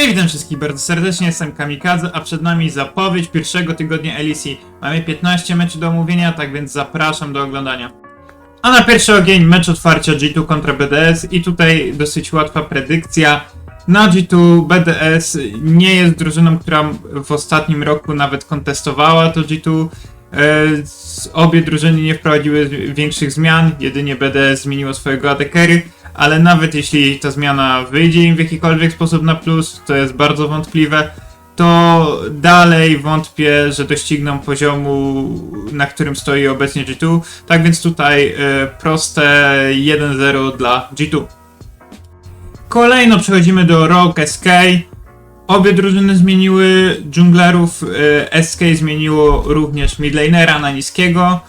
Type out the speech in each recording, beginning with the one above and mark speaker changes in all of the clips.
Speaker 1: Hej, witam wszystkich bardzo serdecznie, jestem Kamikadze, a przed nami zapowiedź pierwszego tygodnia LEC. Mamy 15 meczy do omówienia, tak więc zapraszam do oglądania. A na pierwszy ogień mecz otwarcia G2 kontra BDS i tutaj dosyć łatwa predykcja. Na G2 BDS nie jest drużyną, która w ostatnim roku nawet kontestowała to G2. E, Obie drużyny nie wprowadziły większych zmian, jedynie BDS zmieniło swojego AD carry, ale nawet jeśli ta zmiana wyjdzie im w jakikolwiek sposób na plus, to jest bardzo wątpliwe, to dalej wątpię, że dościgną poziomu, na którym stoi obecnie G2. Tak więc tutaj e, proste 1-0 dla G2. Kolejno przechodzimy do Rogue SK. Obie drużyny zmieniły dżunglerów. e, SK zmieniło również midlanera na niskiego.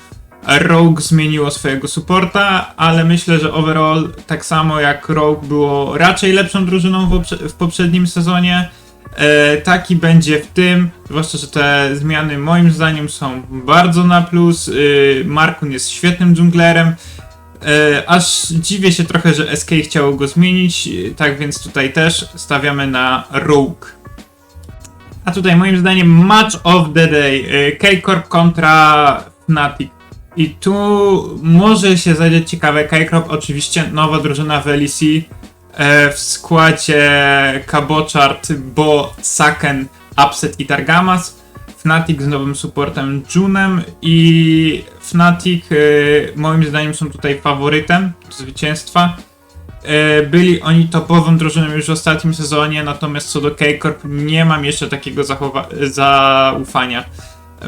Speaker 1: Rogue zmieniło swojego supporta, ale myślę, że overall tak samo jak Rogue było raczej lepszą drużyną w, w poprzednim sezonie. E, taki będzie w tym, zwłaszcza, że te zmiany moim zdaniem są bardzo na plus. E, Markun jest świetnym dżunglerem. E, aż dziwię się trochę, że SK chciało go zmienić, e, tak więc tutaj też stawiamy na Rogue. A tutaj moim zdaniem match of the day. e, K-Corp kontra Fnatic. I tu może się zadziać ciekawe. K-Corp oczywiście nowa drużyna w LEC. E, w składzie Kabochart, Bo, Saken, Upset i Targamas. Fnatic z nowym supportem Junem i Fnatic e, moim zdaniem są tutaj faworytem zwycięstwa. E, byli oni topową drużyną już w ostatnim sezonie, natomiast co do K-Corp nie mam jeszcze takiego zaufania.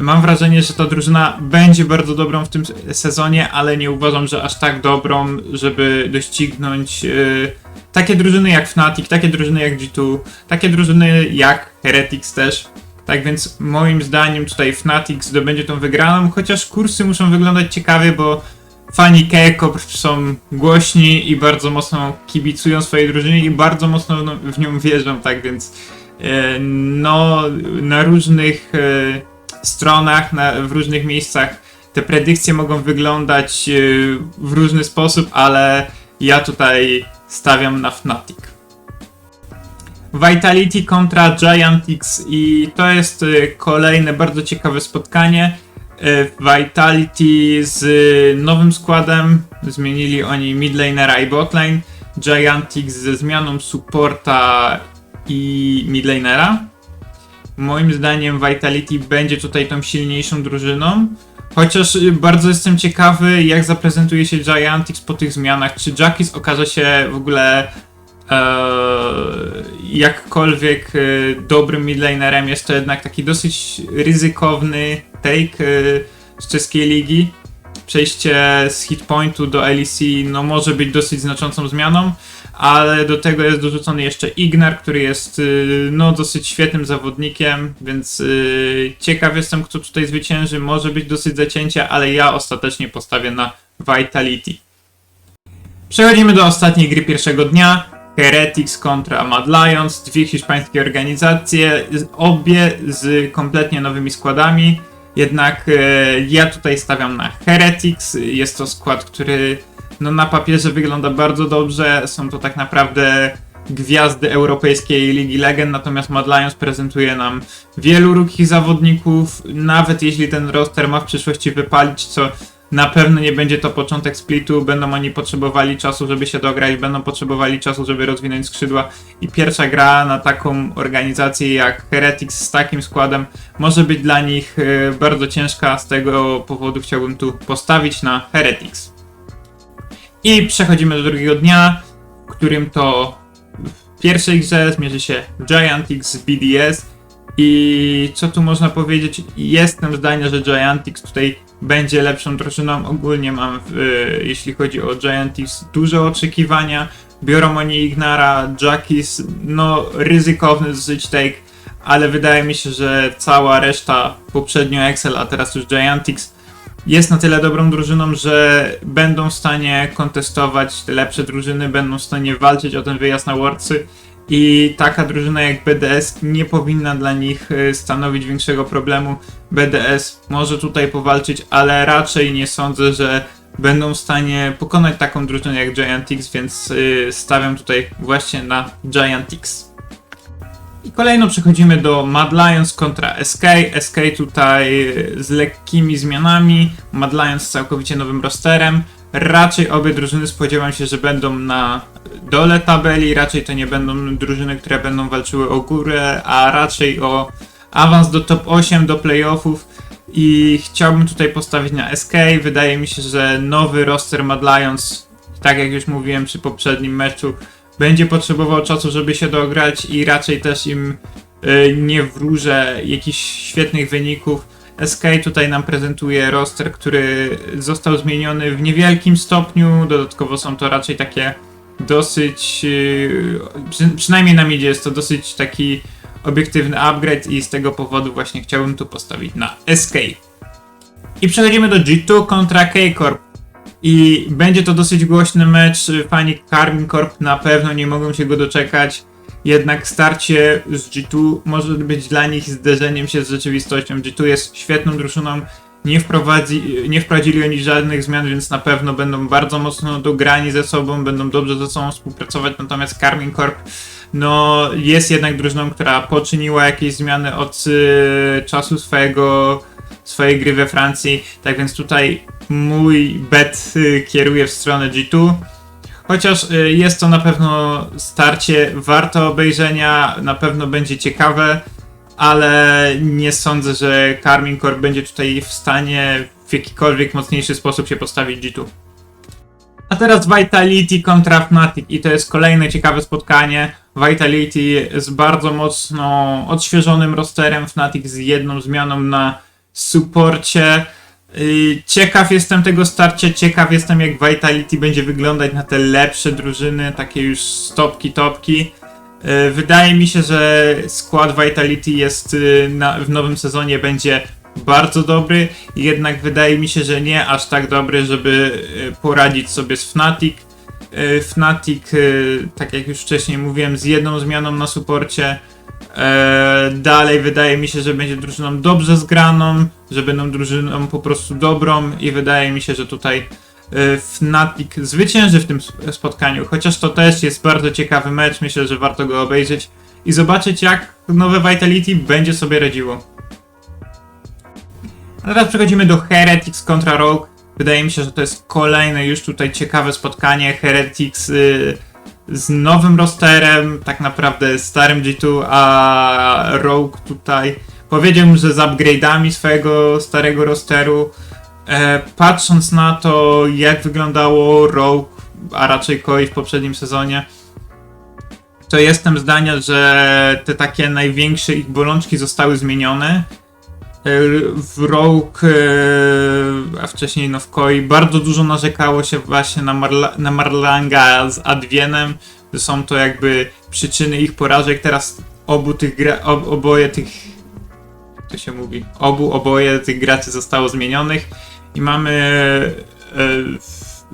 Speaker 1: Mam wrażenie, że ta drużyna będzie bardzo dobrą w tym sezonie, ale nie uważam, że aż tak dobrą, żeby doścignąć e, takie drużyny jak Fnatic, takie drużyny jak G2, takie drużyny jak Heretics też. Tak więc moim zdaniem tutaj Fnatic zdobędzie tą wygraną, chociaż kursy muszą wyglądać ciekawie, bo fani K-Corp są głośni i bardzo mocno kibicują swojej drużynie i bardzo mocno w- nią wierzą, tak więc e, no na różnych e, stronach, na, w różnych miejscach te predykcje mogą wyglądać e, w różny sposób, ale ja tutaj stawiam na Fnatic. Vitality kontra Giantix i to jest e, kolejne bardzo ciekawe spotkanie. E, Vitality z nowym składem, zmienili oni midlanera i botlane. Giantix ze zmianą supporta i midlanera. Moim zdaniem Vitality będzie tutaj tą silniejszą drużyną. Chociaż y, bardzo jestem ciekawy, jak zaprezentuje się Giantix po tych zmianach. Czy Jackis okaże się w ogóle e, jakkolwiek e, dobrym midlanerem? Jest to jednak taki dosyć ryzykowny take e, z czeskiej ligi. Przejście z hitpointu do LEC no, może być dosyć znaczącą zmianą, ale do tego jest dorzucony jeszcze Ignar, który jest y, no, dosyć świetnym zawodnikiem, więc y, ciekaw jestem, kto tutaj zwycięży. Może być dosyć zacięcie, ale ja ostatecznie postawię na Vitality. Przechodzimy do ostatniej gry pierwszego dnia. Heretics kontra Mad Lions, dwie hiszpańskie organizacje, z- obie z kompletnie nowymi składami. Jednak ja tutaj stawiam na Heretics. Jest to skład, który no, na papierze wygląda bardzo dobrze. Są to tak naprawdę gwiazdy Europejskiej Ligi Legend, natomiast Mad Lions prezentuje nam wielu rookie zawodników. Nawet jeśli ten roster ma w przyszłości wypalić, co na pewno nie będzie to początek splitu, będą oni potrzebowali czasu, żeby się dograć, będą potrzebowali czasu, żeby rozwinąć skrzydła i pierwsza gra na taką organizację jak Heretics z takim składem może być dla nich e, bardzo ciężka, z tego powodu chciałbym tu postawić na Heretics. I przechodzimy do drugiego dnia, w którym to w pierwszej grze zmierzy się Giantix z BDS i co tu można powiedzieć? Jestem zdania, że Giantix tutaj będzie lepszą drużyną. Ogólnie mam, jeśli chodzi o Giantix, duże oczekiwania. Biorą oni Ignara, Jackis, no ryzykowny dosyć take, ale wydaje mi się, że cała reszta, poprzednio Excel, a teraz już Giantix, jest na tyle dobrą drużyną, że będą w stanie kontestować te lepsze drużyny, będą w stanie walczyć o ten wyjazd na Worldsy i taka drużyna jak BDS nie powinna dla nich y, stanowić większego problemu. BDS może tutaj powalczyć, ale raczej nie sądzę, że będą w stanie pokonać taką drużynę jak Giantix, więc y, stawiam tutaj właśnie na Giantix. I kolejno przechodzimy do Mad Lions kontra SK. SK tutaj z lekkimi zmianami, Mad Lions z całkowicie nowym rosterem. Raczej obie drużyny spodziewam się, że będą na dole tabeli, raczej to nie będą drużyny, które będą walczyły o górę, a raczej o awans do top 8, do playoffów. I chciałbym tutaj postawić na SK. Wydaje mi się, że nowy roster Mad Lions, tak jak już mówiłem przy poprzednim meczu, będzie potrzebował czasu, żeby się dograć i raczej też im y, nie wróżę jakichś świetnych wyników. SK tutaj nam prezentuje roster, który został zmieniony w niewielkim stopniu. Dodatkowo są to raczej takie dosyć, y, przy, przynajmniej na midzie jest to dosyć taki obiektywny upgrade i z tego powodu właśnie chciałbym tu postawić na SK. I przechodzimy do G2 kontra K-Corp. I będzie to dosyć głośny mecz. Fani Karmin Corp na pewno nie mogą się go doczekać. Jednak starcie z G2 może być dla nich zderzeniem się z rzeczywistością. G2 jest świetną drużyną. Nie, wprowadzi, nie wprowadzili oni żadnych zmian, więc na pewno będą bardzo mocno dograni ze sobą, będą dobrze ze sobą współpracować. Natomiast Karmin Corp no, jest jednak drużyną, która poczyniła jakieś zmiany od y, czasu swojego swojej gry we Francji. Tak więc tutaj mój bet kieruje w stronę G2. Chociaż y, jest to na pewno starcie warte obejrzenia, na pewno będzie ciekawe, ale nie sądzę, że Karmin Corp będzie tutaj w stanie w jakikolwiek mocniejszy sposób się postawić G2. A teraz Vitality kontra Fnatic i to jest kolejne ciekawe spotkanie. Vitality z bardzo mocno odświeżonym rosterem, Fnatic z jedną zmianą na supporcie. Yy, Ciekaw jestem tego starcia, ciekaw jestem jak Vitality będzie wyglądać na te lepsze drużyny, takie już stopki, topki. Yy, Wydaje mi się, że skład Vitality jest yy, na, w nowym sezonie będzie bardzo dobry, jednak wydaje mi się, że nie aż tak dobry, żeby poradzić sobie z Fnatic. Fnatic, tak jak już wcześniej mówiłem, z jedną zmianą na suporcie. E, dalej wydaje mi się, że będzie drużyną dobrze zgraną, że będą drużyną po prostu dobrą i wydaje mi się, że tutaj e, Fnatic zwycięży w tym sp- spotkaniu, chociaż to też jest bardzo ciekawy mecz, myślę, że warto go obejrzeć i zobaczyć jak nowe Vitality będzie sobie radziło. A teraz przechodzimy do Heretics kontra Rogue. Wydaje mi się, że to jest kolejne już tutaj ciekawe spotkanie. Heretics y, z nowym rosterem, tak naprawdę starym G2, a Rogue tutaj powiedziałbym, że z upgrade'ami swojego starego rosteru. E, patrząc na to, jak wyglądało Rogue, a raczej Koi w poprzednim sezonie, to jestem zdania, że te takie największe ich bolączki zostały zmienione. E, W Rogue, e, a wcześniej no w Koi, bardzo dużo narzekało się właśnie na, Marla, na Marlanga z Adwienem, są to jakby przyczyny ich porażek. Teraz obu tych gra, ob, oboje tych, to się mówi, obu, oboje tych graczy zostało zmienionych i mamy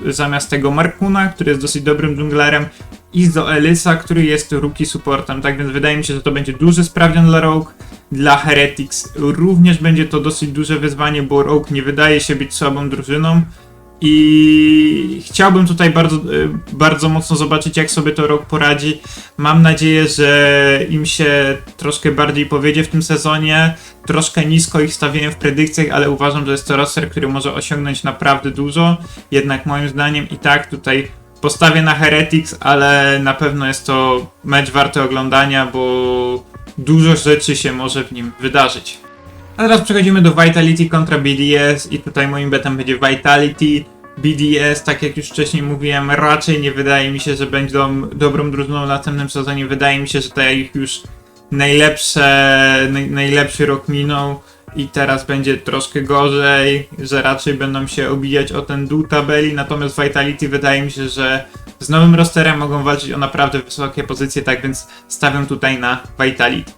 Speaker 1: e, zamiast tego Markuna, który jest dosyć dobrym dżunglerem, Izo Elisa, który jest rookie supportem, tak więc wydaje mi się, że to będzie duży sprawdzian dla Rogue. Dla Heretics również będzie to dosyć duże wyzwanie, bo Rogue nie wydaje się być słabą drużyną i chciałbym tutaj bardzo, e, bardzo mocno zobaczyć, jak sobie to Rogue poradzi. Mam nadzieję, że im się troszkę bardziej powiedzie w tym sezonie. Troszkę nisko ich stawiałem w predykcjach, ale uważam, że jest to roster, który może osiągnąć naprawdę dużo. Jednak moim zdaniem i tak tutaj postawię na Heretics, ale na pewno jest to mecz warty oglądania, bo dużo rzeczy się może w nim wydarzyć. A teraz przechodzimy do Vitality kontra BDS i tutaj moim betem będzie Vitality. BDS, tak jak już wcześniej mówiłem, raczej nie wydaje mi się, że będą dobrą drużyną w następnym sezonie. Wydaje mi się, że to ich już najlepsze, naj, najlepszy rok minął i teraz będzie troszkę gorzej, że raczej będą się obijać o ten dół tabeli, natomiast Vitality wydaje mi się, że z nowym rosterem mogą walczyć o naprawdę wysokie pozycje, tak więc stawiam tutaj na Vitality.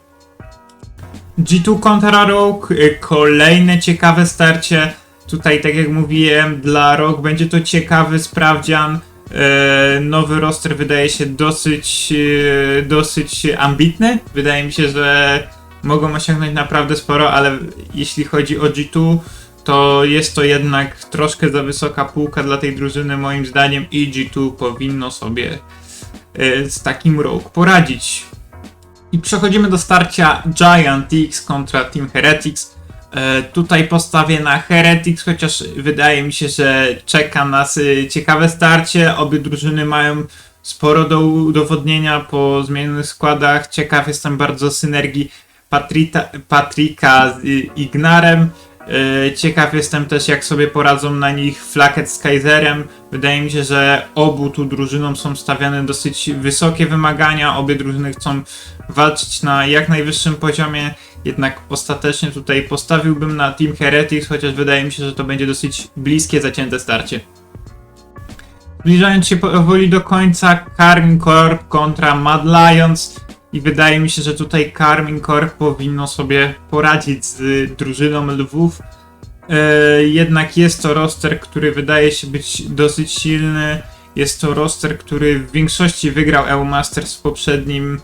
Speaker 1: G2 kontra Rogue, y, kolejne ciekawe starcie. Tutaj, tak jak mówiłem, dla Rogue będzie to ciekawy sprawdzian. E, Nowy roster wydaje się dosyć, e, dosyć ambitny. Wydaje mi się, że mogą osiągnąć naprawdę sporo, ale jeśli chodzi o G2, to jest to jednak troszkę za wysoka półka dla tej drużyny, moim zdaniem, i G2 powinno sobie e, z takim Rogue poradzić. I przechodzimy do starcia Giant X kontra Team Heretics. E, tutaj postawię na Heretics, chociaż wydaje mi się, że czeka nas e, ciekawe starcie. Obie drużyny mają sporo do udowodnienia po zmienionych składach. Ciekaw jestem bardzo synergii Patrita, Patrika z Ignarem. E, Ciekaw jestem też, jak sobie poradzą na nich Flaket z Kaiserem. Wydaje mi się, że obu tu drużynom są stawiane dosyć wysokie wymagania. Obie drużyny chcą walczyć na jak najwyższym poziomie. Jednak ostatecznie tutaj postawiłbym na Team Heretics, chociaż wydaje mi się, że to będzie dosyć bliskie, zacięte starcie. Zbliżając się powoli do końca, Carmine Corp kontra Mad Lions. I wydaje mi się, że tutaj Carmine Corp powinno sobie poradzić z y, drużyną Lwów. E, jednak jest to roster, który wydaje się być dosyć silny. Jest to roster, który w większości wygrał EU Masters w poprzednim,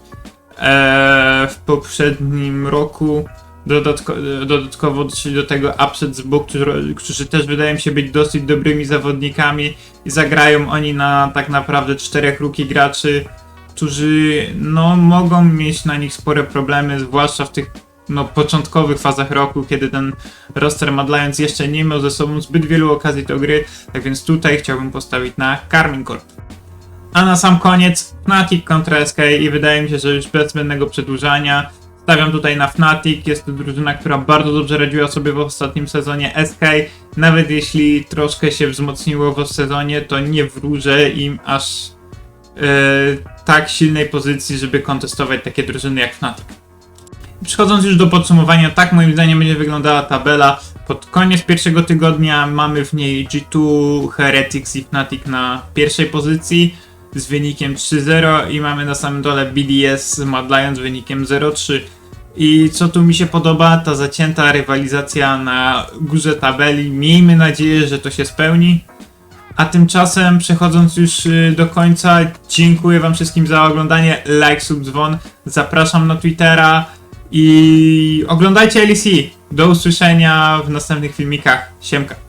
Speaker 1: e, w poprzednim roku. Dodatko, dodatkowo doszli do tego Upset z Book, którzy, którzy też wydają się być dosyć dobrymi zawodnikami i zagrają oni na tak naprawdę czterech rookie graczy, którzy no, mogą mieć na nich spore problemy, zwłaszcza w tych no, początkowych fazach roku, kiedy ten roster Mad Lions jeszcze nie miał ze sobą zbyt wielu okazji do gry, tak więc tutaj chciałbym postawić na Carmine Corp. A na sam koniec Fnatic kontra SK i wydaje mi się, że już bez zbędnego przedłużania stawiam tutaj na Fnatic. Jest to drużyna, która bardzo dobrze radziła sobie w ostatnim sezonie SK. Nawet jeśli troszkę się wzmocniło w sezonie, to nie wróżę im aż e, tak silnej pozycji, żeby kontestować takie drużyny jak Fnatic. Przechodząc już do podsumowania, tak moim zdaniem będzie wyglądała tabela. Pod koniec pierwszego tygodnia mamy w niej G2, Heretics i Fnatic na pierwszej pozycji z wynikiem 3-0 i mamy na samym dole BDS Mad Lions z wynikiem 0-3. I co tu mi się podoba, ta zacięta rywalizacja na górze tabeli. Miejmy nadzieję, że to się spełni. A tymczasem przechodząc już y, do końca, dziękuję wam wszystkim za oglądanie, like, sub, dzwon, zapraszam na Twittera i oglądajcie LEC. Do usłyszenia w następnych filmikach. Siemka.